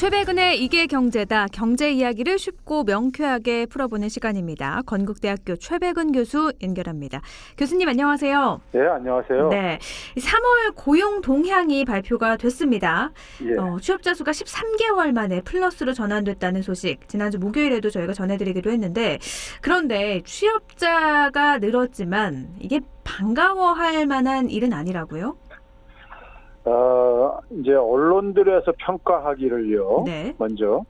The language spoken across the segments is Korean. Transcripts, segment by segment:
최백은의 이게 경제다. 경제 이야기를 쉽고 명쾌하게 풀어보는 시간입니다. 건국대학교 최백은 교수 연결합니다. 교수님 안녕하세요. 네, 안녕하세요. 네, 3월 고용 동향이 발표가 됐습니다. 예. 어, 취업자 수가 13개월 만에 플러스로 전환됐다는 소식 지난주 목요일에도 저희가 전해드리기도 했는데 그런데 취업자가 늘었지만 이게 반가워할 만한 일은 아니라고요? 어, 이제 언론들에서 평가하기를요. 네. 먼저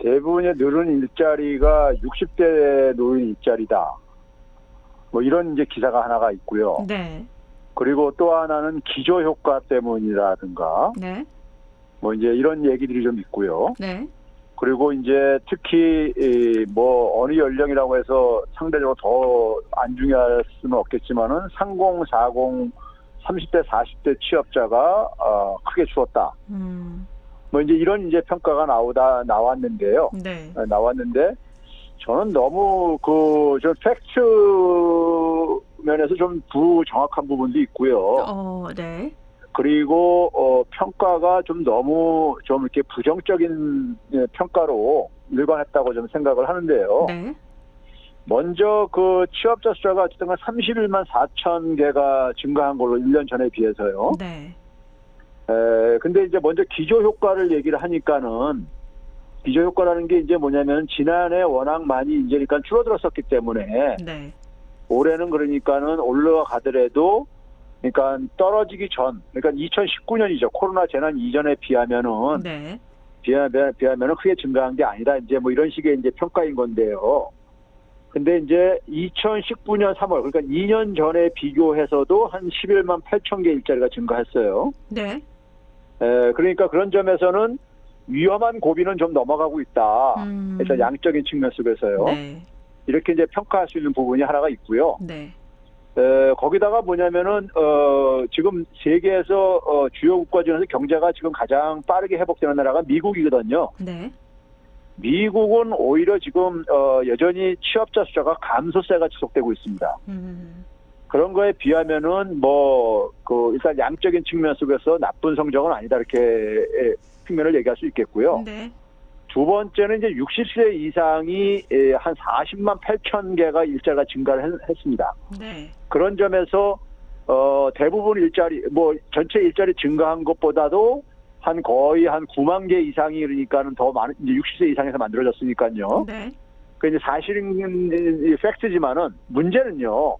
대부분의 늘은 일자리가 60대 노인 일자리다. 뭐 이런 이제 기사가 하나가 있고요. 네. 그리고 또 하나는 기저 효과 때문이라든가 네. 뭐 이제 이런 얘기들이 좀 있고요. 네. 그리고 이제 특히 이뭐 어느 연령이라고 해서 상대적으로 더 안 중요할 수는 없겠지만은 30, 40, 30대, 40대 취업자가 어, 크게 줄었다. 음. 뭐 이제 이런 이제 평가가 나오다 나왔는데요. 네. 어, 나왔는데 저는 너무 그저 팩트 면에서 좀 부정확한 부분도 있고요. 어, 네. 그리고 어, 평가가 좀 너무 좀 이렇게 부정적인 예, 평가로 일관했다고 좀 생각을 하는데요. 네. 먼저 그 취업자 숫자가 어쨌든 간 31만 4천 개가 증가한 걸로 1년 전에 비해서요. 네. 에, 근데 이제 먼저 기저 효과를 얘기를 하니까는 기저 효과라는 게 이제 뭐냐면 지난해 워낙 많이 이제 그러니까 줄어들었었기 때문에 네. 올해는 그러니까는 올라가더라도 그러니까 떨어지기 전 그러니까 2019년이죠 코로나 재난 이전에 비하면은 네. 비하면 비하면은 크게 증가한 게 아니다 이제 뭐 이런 식의 이제 평가인 건데요. 근데 이제 2019년 3월 그러니까 2년 전에 비교해서도 한 11만 8천 개 일자리가 증가했어요. 네. 에, 그러니까 그런 점에서는 위험한 고비는 좀 넘어가고 있다. 음. 일단 양적인 측면 속에서요. 네. 이렇게 이제 평가할 수 있는 부분이 하나가 있고요. 네. 에, 거기다가 뭐냐면은 어, 지금 세계에서 어, 주요 국가 중에서 경제가 지금 가장 빠르게 회복되는 나라가 미국이거든요. 네. 미국은 오히려 지금 어, 여전히 취업자 숫자가 감소세가 지속되고 있습니다. 음. 그런 거에 비하면은 뭐 그 일단 양적인 측면 속에서 나쁜 성적은 아니다 이렇게 에, 측면을 얘기할 수 있겠고요. 네. 두 번째는 이제 60세 이상이 에, 한 40만 8천 개가 일자리가 증가를 했, 했습니다. 네. 그런 점에서 어 대부분 일자리 뭐 전체 일자리 증가한 것보다도 한 거의 한 9만 개 이상이 그러니까는 더 많은 이제 60세 이상에서 만들어졌으니까요. 네. 그 이제 사실은 이 팩트지만은 문제는요.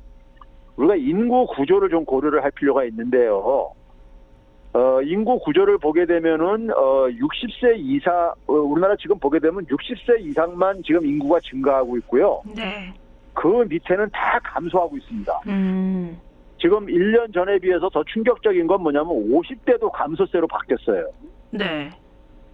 우리가 인구 구조를 좀 고려를 할 필요가 있는데요. 어, 인구 구조를 보게 되면은 어 60세 이상 어, 우리나라 지금 보게 되면 60세 이상만 지금 인구가 증가하고 있고요. 네. 그 밑에는 다 감소하고 있습니다. 음. 지금 1년 전에 비해서 더 충격적인 건 뭐냐면 50대도 감소세로 바뀌었어요. 네.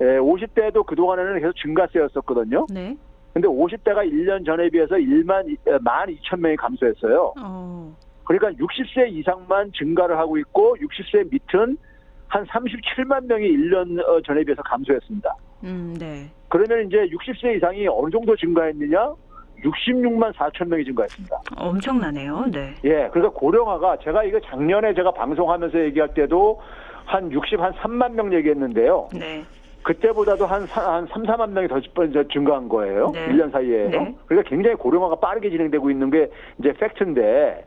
예, 50대도 그동안에는 계속 증가세였었거든요. 네. 근데 50대가 1년 전에 비해서 1만, 1만 2천 명이 감소했어요. 어. 그러니까 60세 이상만 증가를 하고 있고 60세 밑은 한 37만 명이 1년 어, 전에 비해서 감소했습니다. 음, 네. 그러면 이제 60세 이상이 어느 정도 증가했느냐? 66만 4천 명이 증가했습니다. 엄청나네요. 네. 예, 그러니까 고령화가 제가 이거 작년에 제가 방송하면서 얘기할 때도 한 60, 한 3만 명 얘기했는데요. 네. 그때보다도 한, 사, 한 3, 4만 명이 더 저- 증가한 거예요. 네. 1년 사이에요. 네. 그러니까 굉장히 고령화가 빠르게 진행되고 있는 게 이제 팩트인데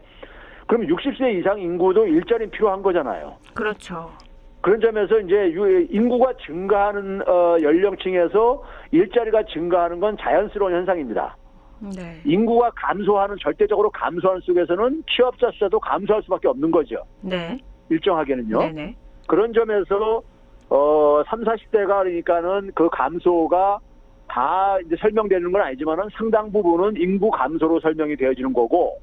그럼 60세 이상 인구도 일자리 필요한 거잖아요. 그렇죠. 그런 점에서 이제 유- 인구가 증가하는 어, 연령층에서 일자리가 증가하는 건 자연스러운 현상입니다. 네. 인구가 감소하는 절대적으로 감소하는 속에서는 취업자 숫자도 감소할 수밖에 없는 거죠. 네. 일정하게는요. 네네. 그런 점에서 어 3, 40대가 그러니까는 그 감소가 다 이제 설명되는 건 아니지만은 상당 부분은 인구 감소로 설명이 되어지는 거고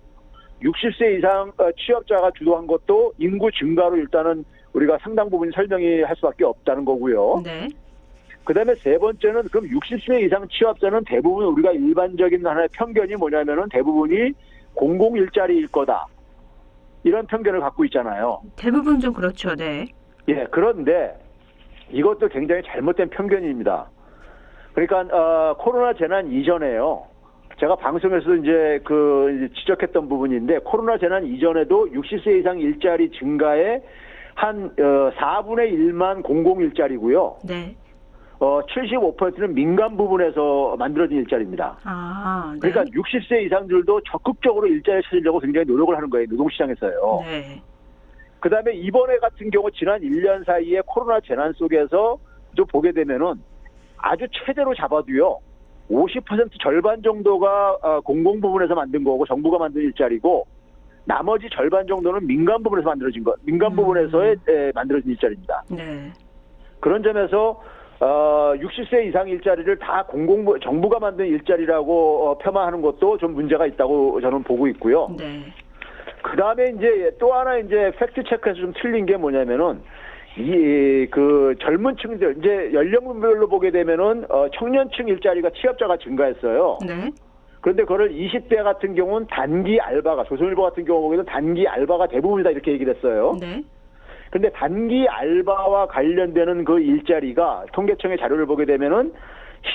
60세 이상 어, 취업자가 주도한 것도 인구 증가로 일단은 우리가 상당 부분 설명이 할 수밖에 없다는 거고요. 네. 그다음에 세 번째는 그럼 60세 이상 취업자는 대부분 우리가 일반적인 하나의 편견이 뭐냐면은 대부분이 공공 일자리일 거다. 이런 편견을 갖고 있잖아요. 대부분 좀 그렇죠. 네. 예, 그런데 이것도 굉장히 잘못된 편견입니다. 그러니까 어, 코로나 재난 이전에요. 제가 방송에서 이제 그 지적했던 부분인데 코로나 재난 이전에도 60세 이상 일자리 증가에 한 어, 4분의 1만 공공 일자리고요. 네. 어, 75%는 민간 부분에서 만들어진 일자리입니다. 아, 네. 그러니까 60세 이상들도 적극적으로 일자리를 찾으려고 굉장히 노력을 하는 거예요. 노동시장에서요. 네. 그 다음에 이번에 같은 경우 지난 1년 사이에 코로나 재난 속에서 좀 보게 되면은 아주 최대로 잡아도요. 50% 절반 정도가 어, 공공 부분에서 만든 거고 정부가 만든 일자리고 나머지 절반 정도는 민간 부분에서 만들어진 거, 민간 음. 부분에서의 에, 만들어진 일자리입니다. 네. 그런 점에서 어, 60세 이상 일자리를 다 공공 정부가 만든 일자리라고 어, 폄하하는 것도 좀 문제가 있다고 저는 보고 있고요. 네. 그 다음에 이제 또 하나 이제 팩트 체크에서 좀 틀린 게 뭐냐면은 이 그 젊은 층들 이제 연령별로 보게 되면은 어 청년층 일자리가 취업자가 증가했어요. 네. 그런데 그거를 20대 같은 경우는 단기 알바가 조선일보 같은 경우 보기에는 단기 알바가 대부분이다 이렇게 얘기를 했어요. 네. 근데 단기 알바와 관련되는 그 일자리가 통계청의 자료를 보게 되면은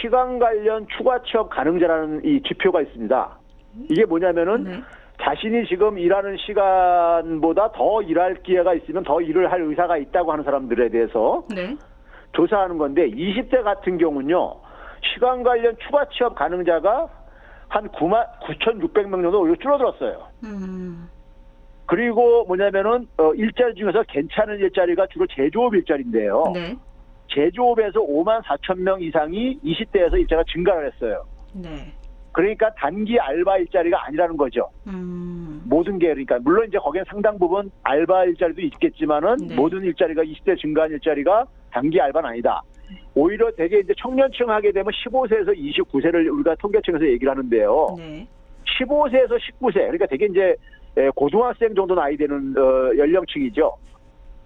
시간 관련 추가 취업 가능자라는 이 지표가 있습니다. 이게 뭐냐면은 네. 자신이 지금 일하는 시간보다 더 일할 기회가 있으면 더 일을 할 의사가 있다고 하는 사람들에 대해서 네. 조사하는 건데 20대 같은 경우는요 시간 관련 추가 취업 가능자가 한 9만 9,600명 정도 오히려 줄어들었어요. 음. 그리고 뭐냐면은 어, 일자리 중에서 괜찮은 일자리가 주로 제조업 일자리인데요. 네. 제조업에서 5만 4천 명 이상이 20대에서 일자가 증가를 했어요. 네. 그러니까 단기 알바 일자리가 아니라는 거죠. 음. 모든 게 그러니까 물론 이제 거기엔 상당 부분 알바 일자리도 있겠지만은 네. 모든 일자리가 20대 증가한 일자리가 단기 알바는 아니다. 오히려 되게 이제 청년층 하게 되면 15세에서 29세를 우리가 통계청에서 얘기를 하는데요. 네. 15세에서 19세 그러니까 되게 이제 에, 고등학생 정도 나이 되는 어, 연령층이죠.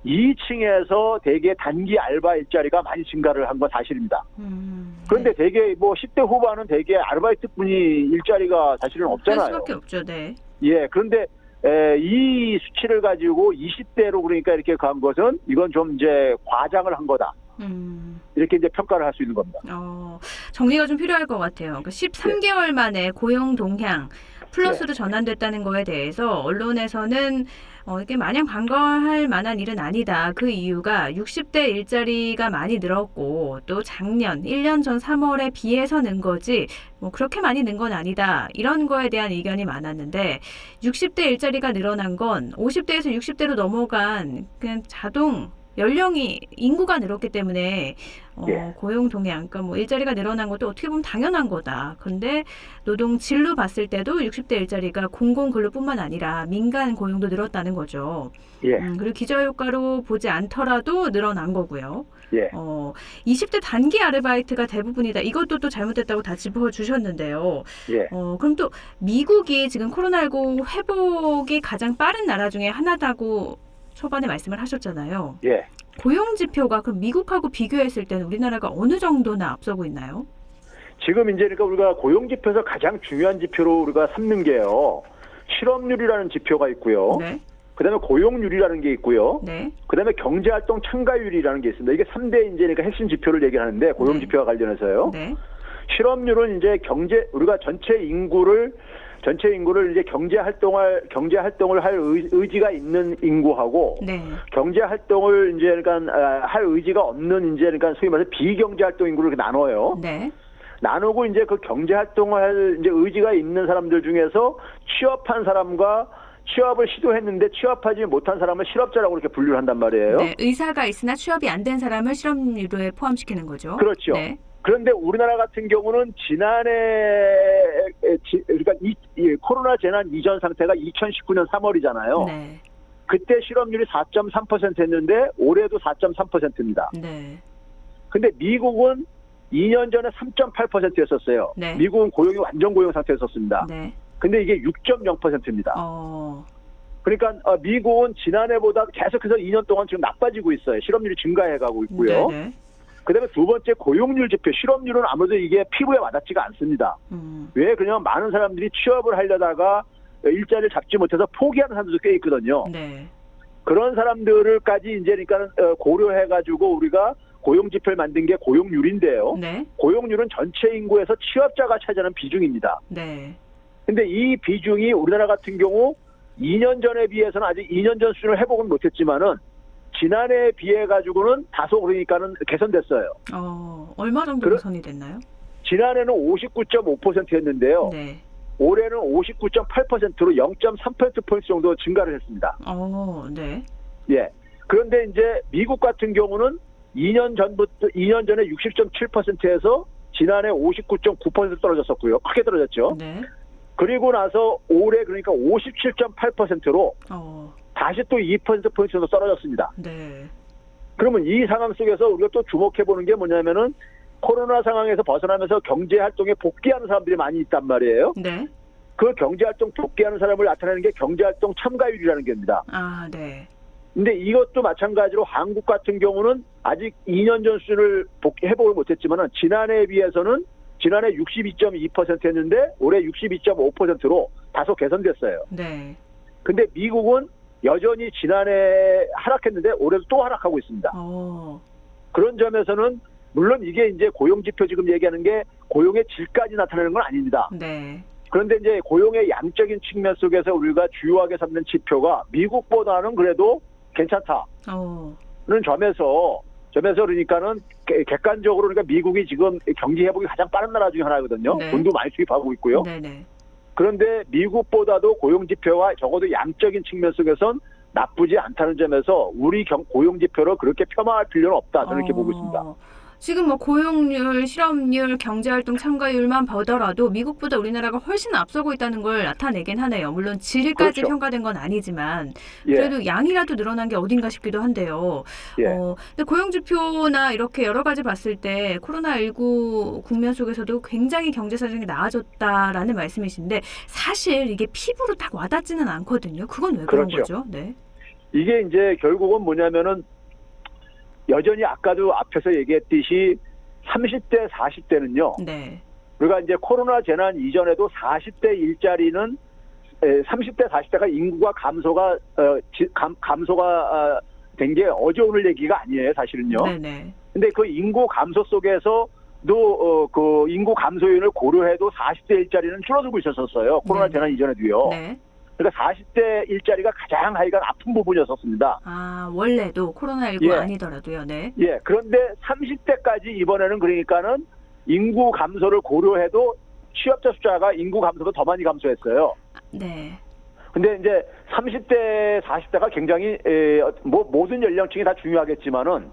이 층에서 되게 단기 알바 일자리가 많이 증가를 한 건 사실입니다. 음. 그런데 되게 뭐 10대 후반은 되게 아르바이트뿐이 일자리가 사실은 할 없잖아요. 수밖에 없죠. 네. 예, 그런데 에, 이 수치를 가지고 20대로 그러니까 이렇게 간 것은 이건 좀 이제 과장을 한 거다. 음. 이렇게 이제 평가를 할 수 있는 겁니다. 어, 정리가 좀 필요할 것 같아요. 그러니까 13개월 만에 고용 동향 플러스로 전환됐다는 거에 대해서 언론에서는 어, 이게 마냥 반가워할 만한 일은 아니다. 그 이유가 60대 일자리가 많이 늘었고 또 작년 1년 전 3월에 비해서 는 거지 뭐 그렇게 많이 는 건 아니다. 이런 거에 대한 의견이 많았는데 60대 일자리가 늘어난 건 50대에서 60대로 넘어간 그냥 자동 연령이 인구가 늘었기 때문에 어, 예. 고용 동향, 그러니까 뭐 일자리가 늘어난 것도 어떻게 보면 당연한 거다. 그런데 노동 진로 봤을 때도 60대 일자리가 공공 근로뿐만 아니라 민간 고용도 늘었다는 거죠. 예, 음, 그리고 기저 효과로 보지 않더라도 늘어난 거고요. 예, 어, 20대 단기 아르바이트가 대부분이다. 이것도 또 잘못됐다고 다 짚어 주셨는데요. 예. 어, 그럼 또 미국이 지금 코로나19 회복이 가장 빠른 나라 중에 하나다고 초반에 말씀을 하셨잖아요. 예. 고용 지표가 그럼 미국하고 비교했을 때는 우리나라가 어느 정도나 앞서고 있나요? 지금 이제 그러니까 우리가 고용 지표에서 가장 중요한 지표로 우리가 삼는 게요. 실업률이라는 지표가 있고요. 네, 그다음에 고용률이라는 게 있고요. 네, 그다음에 경제활동 참가율이라는 게 있습니다. 이게 3대 이제 그러니까 핵심 지표를 얘기하는데 고용 네. 지표와 관련해서요. 네, 실업률은 이제 경제 우리가 전체 인구를 전체 인구를 이제 경제 활동할 경제 활동을 할 의, 의지가 있는 인구하고 네, 경제 활동을 이제 그러니까 아, 할 의지가 없는 이제 그러니까 소위 말해서 비경제 활동 인구를 이렇게 나눠요. 네, 나누고 이제 그 경제 활동을 할 이제 의지가 있는 사람들 중에서 취업한 사람과 취업을 시도했는데 취업하지 못한 사람을 실업자라고 이렇게 분류를 한단 말이에요. 네. 의사가 있으나 취업이 안 된 사람을 실업률에 포함시키는 거죠. 그렇죠. 네, 그런데 우리나라 같은 경우는 지난해 그러니까 이, 이 코로나 재난 이전 상태가 2019년 3월이잖아요. 네, 그때 실업률이 4.3%였는데 올해도 4.3%입니다. 네, 근데 미국은 2년 전에 3.8%였었어요. 네. 미국은 고용이 완전 고용 상태였었습니다. 네. 근데 이게 6.0%입니다. 어, 그러니까 어, 미국은 지난해보다 계속해서 2년 동안 지금 나빠지고 있어요. 실업률이 증가해가고 있고요. 네, 네. 그다음에 두 번째 고용률 지표, 실업률은 아무래도 이게 피부에 와닿지가 않습니다. 음, 왜 그냥 많은 사람들이 취업을 하려다가 일자리를 잡지 못해서 포기하는 사람들도 꽤 있거든요. 네, 그런 사람들을까지 이제 그러니까 고려해 가지고 우리가 고용 지표를 만든 게 고용률인데요. 네, 고용률은 전체 인구에서 취업자가 차지하는 비중입니다. 네, 근데 이 비중이 우리나라 같은 경우 2년 전에 비해서는 아직 2년 전 수준을 회복은 못했지만은 지난해에 비해 가지고는 다소 그러니까는 개선됐어요. 어, 얼마 정도 그래- 개선이 됐나요? 지난해는 59.5%였는데요. 네. 올해는 59.8%로 0.3%포인트 정도 증가를 했습니다. 어, 네. 예. 그런데 이제 미국 같은 경우는 2년 전부터 2년 전에 60.7%에서 지난해 59.9% 떨어졌었고요. 크게 떨어졌죠. 네. 그리고 나서 올해 그러니까 57.8%로 어, 다시 또 2% 포인트 정도 떨어졌습니다. 네. 그러면 이 상황 속에서 우리가 또 주목해 보는 게 뭐냐면은 코로나 상황에서 벗어나면서 경제 활동에 복귀하는 사람들이 많이 있단 말이에요. 네. 그 경제 활동 복귀하는 사람을 나타내는 게 경제 활동 참가율이라는 겁니다. 아, 네. 근데 이것도 마찬가지로 한국 같은 경우는 아직 2년 전 수준을 복- 회복을 못했지만은 지난해에 비해서는 지난해 62.2%였는데 올해 62.5%로 다소 개선됐어요. 네. 근데 미국은 여전히 지난해 하락했는데 올해도 또 하락하고 있습니다. 어, 그런 점에서는 물론 이게 이제 고용 지표 지금 얘기하는 게 고용의 질까지 나타내는 건 아닙니다. 네. 그런데 이제 고용의 양적인 측면 속에서 우리가 주요하게 삼는 지표가 미국보다는 그래도 괜찮다는 어, 점에서 점에서 그러니까는 객- 객관적으로 그러니까 미국이 지금 경기 회복이 가장 빠른 나라 중에 하나거든요. 네. 돈도 많이 수입하고 있고요. 네네. 그런데 미국보다도 고용 지표가 적어도 양적인 측면 속에선 나쁘지 않다는 점에서 우리 경- 고용 지표를 그렇게 폄하할 필요는 없다. 저는 이렇게 어, 보고 있습니다. 지금 뭐 고용률, 실업률, 경제활동 참가율만 보더라도 미국보다 우리나라가 훨씬 앞서고 있다는 걸 나타내긴 하네요. 물론 질까지 그렇죠. 평가된 건 아니지만 예, 그래도 양이라도 늘어난 게 어딘가 싶기도 한데요. 예. 어, 근데 고용지표나 이렇게 여러 가지 봤을 때 코로나19 국면 속에서도 굉장히 경제 사정이 나아졌다라는 말씀이신데 사실 이게 피부로 딱 와닿지는 않거든요. 그건 왜 그런 그렇죠. 거죠? 네. 이게 이제 결국은 뭐냐면은 여전히 아까도 앞에서 얘기했듯이 30대, 40대는요. 네. 우리가 이제 코로나 재난 이전에도 40대 일자리는 30대, 40대가 인구가 감소가 어, 지- 감, 감소가 된 게 어제 오늘 얘기가 아니에요, 사실은요. 네네. 근데 그 인구 감소 속에서도 어, 그 인구 감소율을 고려해도 40대 일자리는 줄어들고 있었었어요. 코로나 네. 재난 이전에도요. 네. 그러니까 40대 일자리가 가장 하여간 아픈 부분이었었습니다. 아, 원래도 코로나19 예. 아니더라도요. 네. 예, 그런데 30대까지 이번에는 그러니까는 인구 감소를 고려해도 취업자 숫자가 인구 감소도 더 많이 감소했어요. 네. 근데 이제 30대, 40대가 굉장히 에, 뭐 모든 연령층이 다 중요하겠지만은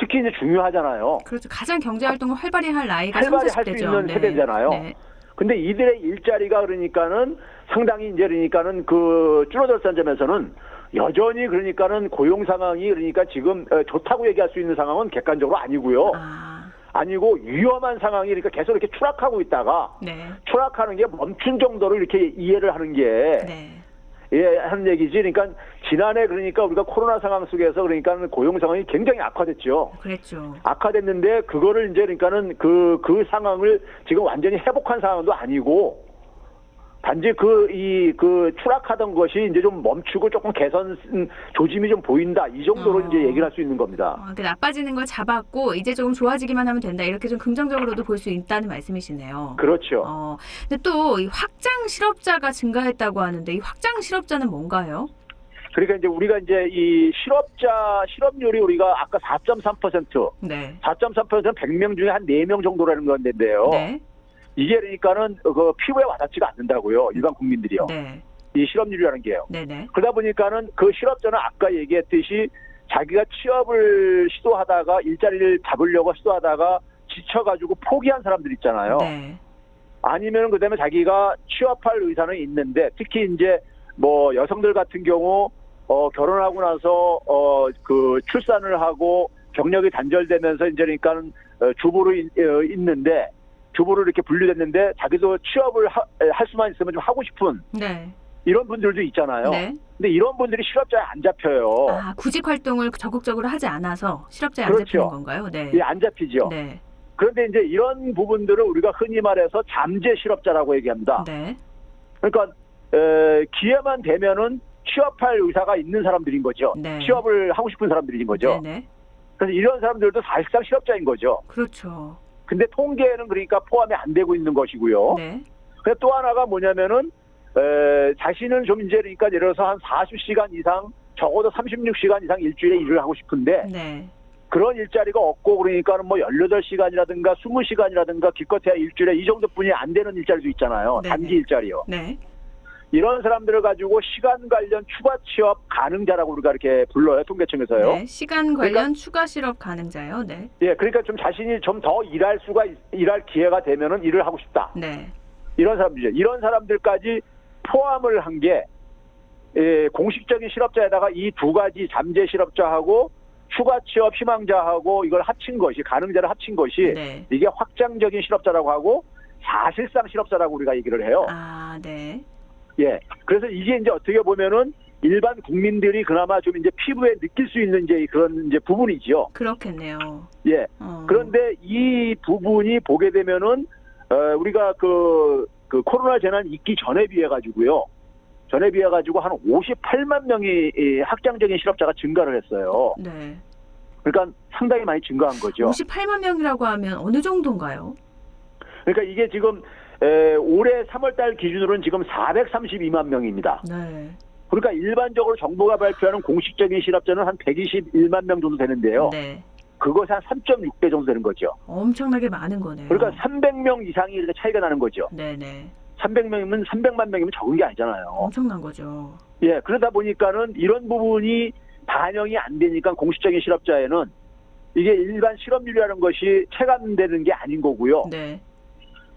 특히 이제 중요하잖아요. 그렇죠. 가장 경제활동을 활발히 할 나이가 활발히 할수 30대죠. 있는 세대잖아요. 네. 근데 이들의 일자리가 그러니까는 상당히 이제 그러니까는 그 줄어들었다는 점에서는 여전히 그러니까는 고용 상황이 그러니까 지금 어, 좋다고 얘기할 수 있는 상황은 객관적으로 아니고요. 아, 아니고 위험한 상황이 그러니까 계속 이렇게 추락하고 있다가 네. 추락하는 게 멈춘 정도로 이렇게 이해를 하는 게 네. 예, 하는 얘기지. 그러니까 지난해 그러니까 우리가 코로나 상황 속에서 그러니까 고용 상황이 굉장히 악화됐죠. 그랬죠. 악화됐는데 그거를 이제 그러니까는 그, 그 상황을 지금 완전히 회복한 상황도 아니고 단지 그, 이, 그 추락하던 것이 이제 좀 멈추고 조금 개선 음, 조짐이 좀 보인다. 이 정도로 어. 이제 얘기를 할 수 있는 겁니다. 어, 그 나빠지는 걸 잡았고 이제 조금 좋아지기만 하면 된다. 이렇게 좀 긍정적으로도 볼 수 있다는 말씀이시네요. 그렇죠. 어, 근데 또 이 확장 실업자가 증가했다고 하는데 이 확장 실업자는 뭔가요? 그러니까 이제 우리가 이제 이 실업자, 실업률이 우리가 아까 4.3%, 네. 4.3%는 100명 중에 한 4명 정도라는 건데요. 네. 이게 그러니까는 그 피부에 와닿지가 않는다고요. 일반 국민들이요. 네. 이 실업률이라는 게요. 네. 네. 그러다 보니까는 그 실업자는 아까 얘기했듯이 자기가 취업을 시도하다가 일자리를 잡으려고 시도하다가 지쳐가지고 포기한 사람들 있잖아요. 네. 아니면 그다음에 자기가 취업할 의사는 있는데 특히 이제 뭐 여성들 같은 경우 어 결혼하고 나서 어 그 출산을 하고 경력이 단절되면서 이제 그러니까는 어, 주부로 있, 어, 있는데 주부로 이렇게 분류됐는데 자기도 취업을 하- 에, 할 수만 있으면 좀 하고 싶은 네. 이런 분들도 있잖아요. 네. 근데 이런 분들이 실업자에 안 잡혀요. 아, 구직 활동을 적극적으로 하지 않아서 실업자에 안 그렇죠. 잡히는 건가요? 네. 예, 안 잡히죠. 네. 그런데 이제 이런 부분들을 우리가 흔히 말해서 잠재 실업자라고 얘기합니다. 네. 그러니까 에, 기회만 되면은 취업할 의사가 있는 사람들인 거죠. 네. 취업을 하고 싶은 사람들인 거죠. 네. 네. 그래서 이런 사람들도 사실상 실업자인 거죠. 그렇죠. 근데 통계에는 그러니까 포함이 안 되고 있는 것이고요. 네. 그또 하나가 뭐냐면은 에, 자신은 좀 이제 그러니까 예를 들어서 한 40시간 이상 적어도 36시간 이상 일주일에 일을 하고 싶은데 네. 그런 일자리가 없고 그러니까는 뭐 18시간이라든가 20시간이라든가 기껏해야 일주일에 이 정도뿐이 안 되는 일자리도 있잖아요. 네네. 단기 일자리요. 네. 이런 사람들을 가지고 시간 관련 추가 취업 가능자라고 우리가 이렇게 불러요. 통계청에서요. 네. 시간 관련 추가 실업 가능자요. 네. 예, 그러니까 좀 자신이 좀 더 일할 수가 있- 일할 기회가 되면은 일을 하고 싶다. 네. 이런 사람들이죠. 이런 사람들까지 포함을 한게 예, 공식적인 실업자에다가 이 두 가지 잠재 실업자하고 추가 취업 희망자하고 이걸 합친 것이 가능자를 합친 것이 네. 이게 확장적인 실업자라고 하고 사실상 실업자라고 우리가 얘기를 해요. 아, 네. 예. 그래서 이게 이제 어떻게 보면은 일반 국민들이 그나마 좀 이제 피부에 느낄 수 있는 이제 그런 이제 부분이지요. 그렇겠네요. 예. 어. 그런데 이 부분이 보게 되면은 어, 우리가 그, 그 코로나 재난 있기 전에 비해 가지고요. 전에 비해 가지고 한 58만 명이 이 확장적인 실업자가 증가를 했어요. 네. 그러니까 상당히 많이 증가한 거죠. 58만 명이라고 하면 어느 정도인가요? 그러니까 이게 지금 에, 올해 3월달 기준으로는 지금 432만 명입니다. 네. 그러니까 일반적으로 정부가 발표하는 공식적인 실업자는 한 121만 명 정도 되는데요. 네. 그것이 한 3.6배 정도 되는 거죠. 엄청나게 많은 거네요. 그러니까 300명 이상이 이렇게 차이가 나는 거죠. 네네. 300명이면 300만 명이면 적은 게 아니잖아요. 엄청난 거죠. 예, 그러다 보니까는 이런 부분이 반영이 안 되니까 공식적인 실업자에는 이게 일반 실업률이라는 것이 체감되는 게 아닌 거고요. 네.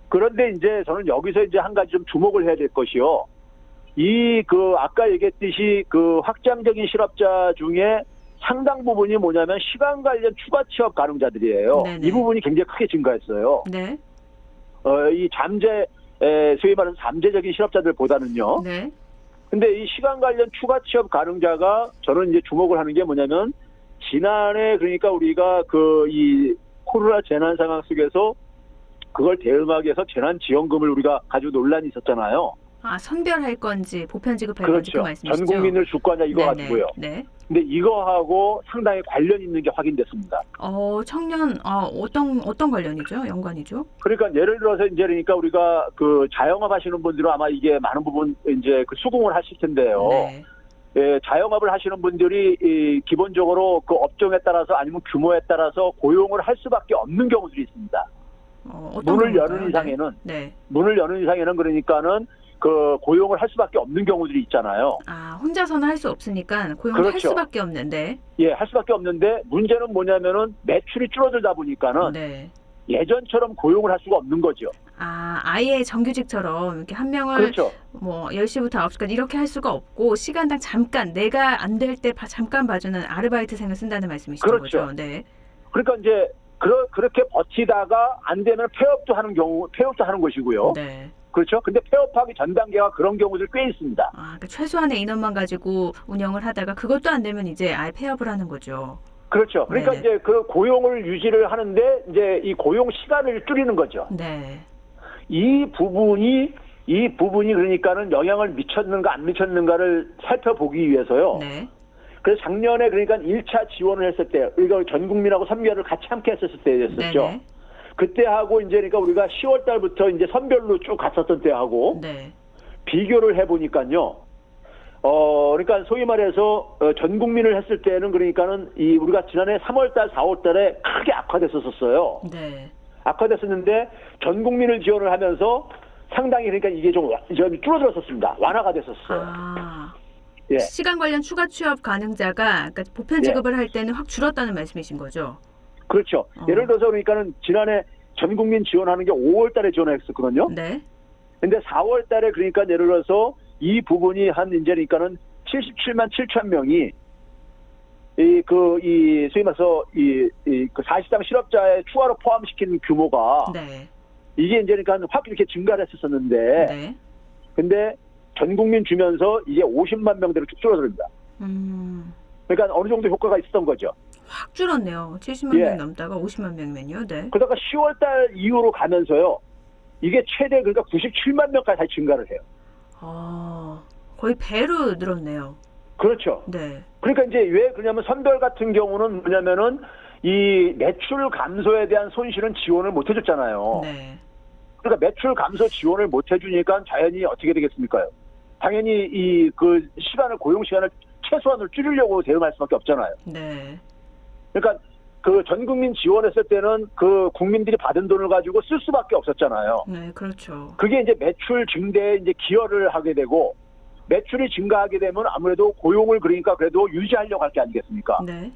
그런데 이제 저는 여기서 이제 한 가지 좀 주목을 해야 될 것이요. 이 그 아까 얘기했듯이 그 확장적인 실업자 중에 상당 부분이 뭐냐면 시간 관련 추가 취업 가능자들이에요. 네네. 이 부분이 굉장히 크게 증가했어요. 네. 어, 이 잠재 에, 소위 말하는 잠재적인 실업자들보다는요. 네. 근데 이 시간 관련 추가 취업 가능자가 저는 이제 주목을 하는 게 뭐냐면 지난해 그러니까 우리가 그 이 코로나 재난 상황 속에서 그걸 대응하기 위해서 재난 지원금을 우리가 가지고 논란이 있었잖아요. 아, 선별할 건지 보편 지급할 건지 그 그렇죠. 말씀이시죠? 전 국민을 줄 거냐 이거 네네. 가지고요. 네. 근데 이거하고 상당히 관련 있는 게 확인됐습니다. 어, 청년 어, 어떤 어떤 관련이죠? 연관이죠? 그러니까 예를 들어서 이제 그러니까 우리가 그 자영업 하시는 분들은 아마 이게 많은 부분 이제 그 수긍을 하실 텐데요. 네. 예, 자영업을 하시는 분들이 이 기본적으로 그 업종에 따라서 아니면 규모에 따라서 고용을 할 수밖에 없는 경우들이 있습니다. 어, 문을? 여는 이상에는 네. 문을 여는 이상에는 그러니까는 그 고용을 할 수밖에 없는 경우들이 있잖아요. 아, 혼자서는 할 수 없으니까 고용을 할 그렇죠. 수밖에 없는데. 예, 할 수밖에 없는데 문제는 뭐냐면은 매출이 줄어들다 보니까는 네. 예전처럼 고용을 할 수가 없는 거죠. 아, 아예 정규직처럼 이렇게 한 명을 그렇죠. 뭐 10시부터 9시까지 이렇게 할 수가 없고 시간당 잠깐 내가 안 될 때 잠깐 봐주는 아르바이트생을 쓴다는 말씀이시죠? 그렇죠. 거죠? 네. 그러니까 이제 그러, 그렇게 버티다가 안 되면 폐업도 하는 경우, 폐업도 하는 것이고요. 네. 그렇죠. 근데 폐업하기 전 단계가 그런 경우들 꽤 있습니다. 아, 그러니까 최소한의 인원만 가지고 운영을 하다가 그것도 안 되면 이제 아예 폐업을 하는 거죠. 그렇죠. 그러니까 네네. 이제 그 고용을 유지를 하는데 이제 이 고용 시간을 줄이는 거죠. 네. 이 부분이 이 부분이 그러니까는 영향을 미쳤는가 안 미쳤는가를 살펴보기 위해서요. 네. 그래서 작년에 그러니까 1차 지원을 했을 때 우리가 전 국민하고 3개월을 같이 함께 했었을 때였었죠. 네네. 그때 하고 이제 그러니까 우리가 10월 달부터 이제 선별로 쭉 갔었던 때 하고 네. 비교를 해 보니까요. 어, 그러니까 소위 말해서 어, 전 국민을 했을 때는 그러니까는 이 우리가 지난해 3월 달, 4월 달에 크게 악화됐었어요. 네. 악화됐었는데 전 국민을 지원을 하면서 상당히 그러니까 이게 좀, 와- 좀 줄어들었었습니다. 완화가 됐었어요. 아. 예. 시간 관련 추가 취업 가능자가 그러니까 보편 지급을 할 때는 확 줄었다는 말씀이신 거죠? 그렇죠. 어. 예를 들어서 그러니까는 지난해 전 국민 지원하는 게 5월 달에 지원했었거든요. 네. 근데 4월 달에 그러니까 예를 들어서 이 부분이 한 이제 그러니까는 77만 7천 명이 이 그 이 소위 말해서 이 이 그 사실상 실업자에 추가로 포함시킨 규모가 네. 이게 이제 그러니까 확 이렇게 증가를 했었었는데 네. 근데 전 국민 주면서 이게 50만 명대로 쭉 줄어듭니다. 음. 그러니까 어느 정도 효과가 있었던 거죠. 확 줄었네요. 70만 예. 명 넘다가 50만 명이면요. 네. 그러다가 10월 달 이후로 가면서요. 이게 최대 그러니까 97만 명까지 다시 증가를 해요. 아, 거의 배로 늘었네요. 그렇죠. 네. 그러니까 이제 왜 그러냐면 선별 같은 경우는 뭐냐면은 이 매출 감소에 대한 손실은 지원을 못 해줬잖아요. 네. 그러니까 매출 감소 지원을 못 해주니까 자연히 어떻게 되겠습니까요? 당연히 이 그 시간을 고용 시간을 최소한으로 줄이려고 대응할 수밖에 없잖아요. 네. 그러니까 그 전 국민 지원했을 때는 그 국민들이 받은 돈을 가지고 쓸 수밖에 없었잖아요. 네, 그렇죠. 그게 이제 매출 증대에 이제 기여를 하게 되고 매출이 증가하게 되면 아무래도 고용을 그러니까 그래도 유지하려고 할 게 아니겠습니까? 네.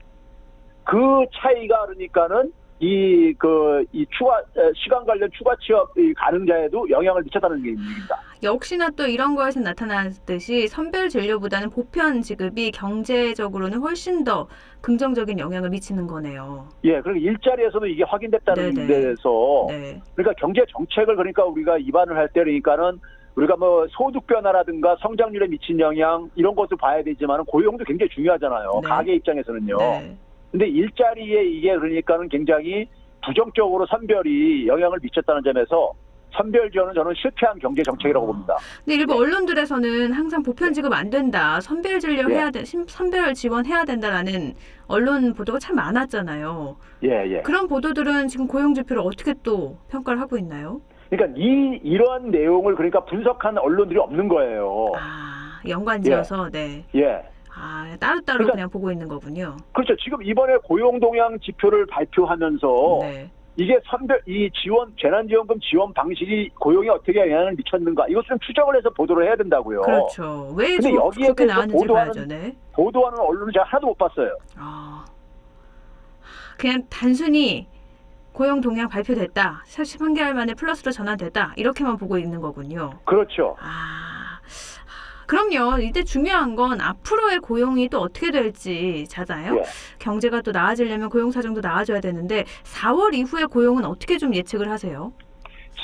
그 차이가 그러니까는 이 그 이 추가 에, 시간 관련 추가 취업 이 가능자에도 영향을 미쳤다는 얘기입니다. 역시나 또 이런 거에서 나타났듯이 선별 진료보다는 보편 지급이 경제적으로는 훨씬 더 긍정적인 영향을 미치는 거네요. 예, 그리고 일자리에서도 이게 확인됐다는 네네. 데에서 네. 그러니까 경제 정책을 그러니까 우리가 입안을 할 때 그러니까는 우리가 뭐 소득 변화라든가 성장률에 미친 영향 이런 것도 봐야 되지만 고용도 굉장히 중요하잖아요. 네. 가게 입장에서는요. 네. 근데 일자리에 이게 그러니까는 굉장히 부정적으로 선별이 영향을 미쳤다는 점에서 선별 지원은 저는 실패한 경제 정책이라고 어. 봅니다. 근데 일부 언론들에서는 항상 보편 지급 안 된다, 선별 진료 예. 해야 돼, 심- 선별 지원해야 된다라는 언론 보도가 참 많았잖아요. 예, 예. 그런 보도들은 지금 고용 지표를 어떻게 또 평가를 하고 있나요? 그러니까 이 이러한 내용을 그러니까 분석한 언론들이 없는 거예요. 아, 연관지어서 네. 예. 아, 따로따로 그러니까- 그냥 보고 있는 거군요. 그렇죠. 지금 이번에 고용 동향 지표를 발표하면서 네. 이게 선별 이 지원 재난지원금 지원 방식이 고용에 어떻게 영향을 미쳤는가 이것을 좀 추적을 해서 보도를 해야 된다고요. 그렇죠. 왜 근데 저, 여기에 대해서 보도하는- 봐야죠. 네. 보도하는 언론을 제가 하나도 못 봤어요. 아, 그냥 단순히 고용 동향 발표됐다. 13개월 만에 플러스로 전환됐다. 이렇게만 보고 있는 거군요. 그렇죠. 아, 그럼요. 이때 중요한 건 앞으로의 고용이 또 어떻게 될지잖아요. 예. 경제가 또 나아지려면 고용 사정도 나아져야 되는데 4월 이후의 고용은 어떻게 좀 예측을 하세요?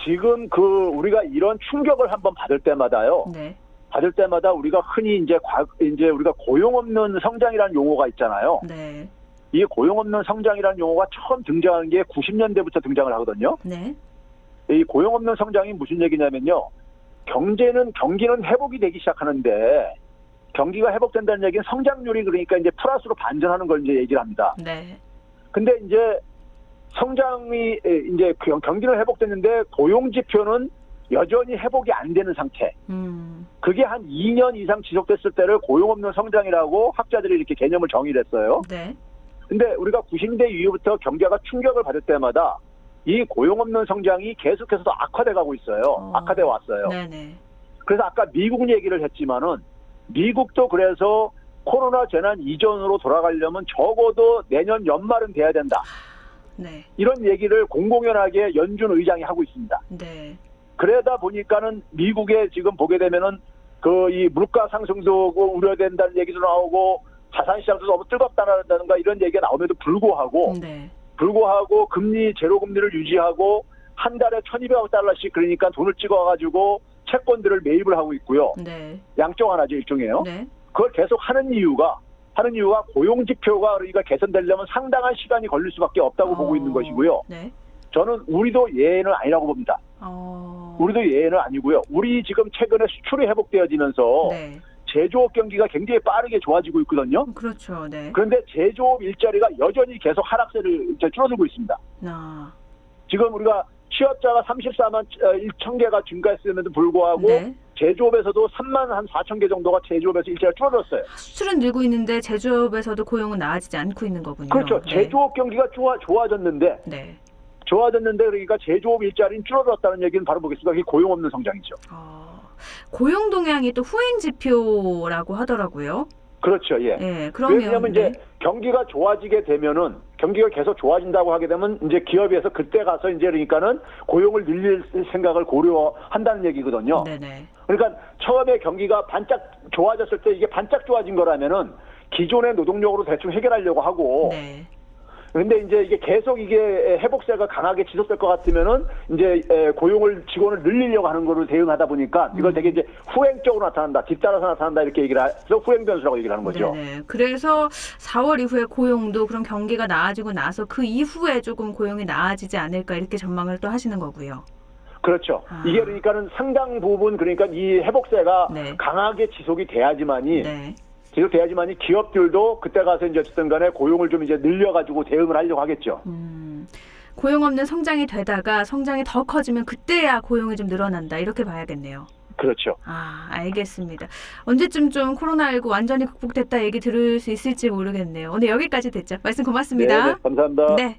지금 그 우리가 이런 충격을 한번 받을 때마다요. 네. 받을 때마다 우리가 흔히 이제 과, 이제 우리가 고용 없는 성장이라는 용어가 있잖아요. 네. 이 고용 없는 성장이라는 용어가 처음 등장한 게 90년대부터 등장을 하거든요. 네. 이 고용 없는 성장이 무슨 얘기냐면요. 경제는 경기는 회복이 되기 시작하는데 경기가 회복된다는 얘기는 성장률이 그러니까 이제 플러스로 반전하는 걸 이제 얘기를 합니다. 네. 근데 이제 성장이 에, 이제 경- 경기는 회복됐는데 고용 지표는 여전히 회복이 안 되는 상태. 음. 그게 한 2년 이상 지속됐을 때를 고용 없는 성장이라고 학자들이 이렇게 개념을 정의를 했어요. 네. 근데 우리가 90대 이후부터 경제가 충격을 받을 때마다 이 고용 없는 성장이 계속해서 더 악화돼 가고 있어요. 어. 악화돼 왔어요. 네, 네. 그래서 아까 미국 얘기를 했지만은 미국도 그래서 코로나 재난 이전으로 돌아가려면 적어도 내년 연말은 돼야 된다. 네. 이런 얘기를 공공연하게 연준 의장이 하고 있습니다. 네. 그러다 보니까는 미국에 지금 보게 되면은 그 이 물가 상승도 그 우려된다는 얘기도 나오고 자산 시장도 너무 뜨겁다는가 이런 얘기가 나옴에도 불구하고 네. 불구하고 금리 제로 금리를 유지하고 한 달에 1,200억 달러씩 그러니까 돈을 찍어 가지고 채권들을 매입을 하고 있고요. 네. 양쪽 하나죠 일종이에요. 네. 그걸 계속 하는 이유가 하는 이유가 고용 지표가 그러니까 개선되려면 상당한 시간이 걸릴 수밖에 없다고 보고 있는 어. 것이고요. 네. 저는 우리도 예외는 아니라고 봅니다. 어. 우리도 예외는 아니고요. 우리 지금 최근에 수출이 회복되어지면서 네. 제조업 경기가 굉장히 빠르게 좋아지고 있거든요. 그렇죠. 네. 그런데 제조업 일자리가 여전히 계속 하락세를 이제 줄어들고 있습니다. 아. 지금 우리가 취업자가 34만 1천 개가 증가했음에도 불구하고 네. 제조업에서도 3만 한 4천 개 정도가 제조업에서 일자리가 줄어들었어요. 수출은 늘고 있는데 제조업에서도 고용은 나아지지 않고 있는 거군요. 그렇죠. 네. 제조업 경기가 좋아, 좋아졌는데 네. 좋아졌는데 그러니까 제조업 일자리는 줄어들었다는 얘기는 바로 보겠습니다. 그게 고용 없는 성장이죠. 어, 고용 동향이 또 후행 지표라고 하더라고요. 그렇죠. 예. 예. 그러면 왜냐하면 네. 이제 경기가 좋아지게 되면은 경기가 계속 좋아진다고 하게 되면 이제 기업에서 그때 가서 이제 그러니까는 고용을 늘릴 생각을 고려한다는 얘기거든요. 네네. 그러니까 처음에 경기가 반짝 좋아졌을 때 이게 반짝 좋아진 거라면은 기존의 노동력으로 대충 해결하려고 하고 네. 근데 이제 이게 계속 이게 회복세가 강하게 지속될 것 같으면은 이제 에, 고용을 직원을 늘리려고 하는 거를 대응하다 보니까 음. 이걸 되게 이제 후행적으로 나타난다, 뒤따라서 나타난다 이렇게 얘기를 해서 후행 변수라고 얘기를 하는 거죠. 네네. 그래서 4월 이후에 고용도 그런 경기가 나아지고 나서 그 이후에 조금 고용이 나아지지 않을까 이렇게 전망을 또 하시는 거고요. 그렇죠. 아. 이게 그러니까는 상당 부분 그러니까 이 회복세가 네. 강하게 지속이 돼야지만이 네. 지속돼야지만이 기업들도 그때 가서 이제 어쨌든 간에 고용을 좀 이제 늘려가지고 대응을 하려고 하겠죠. 음, 고용 없는 성장이 되다가 성장이 더 커지면 그때야 고용이 좀 늘어난다 이렇게 봐야겠네요. 그렇죠. 아, 알겠습니다. 언제쯤 좀 코로나19 완전히 극복됐다 얘기 들을 수 있을지 모르겠네요. 오늘 여기까지 됐죠. 말씀 고맙습니다. 네, 네, 감사합니다. 네.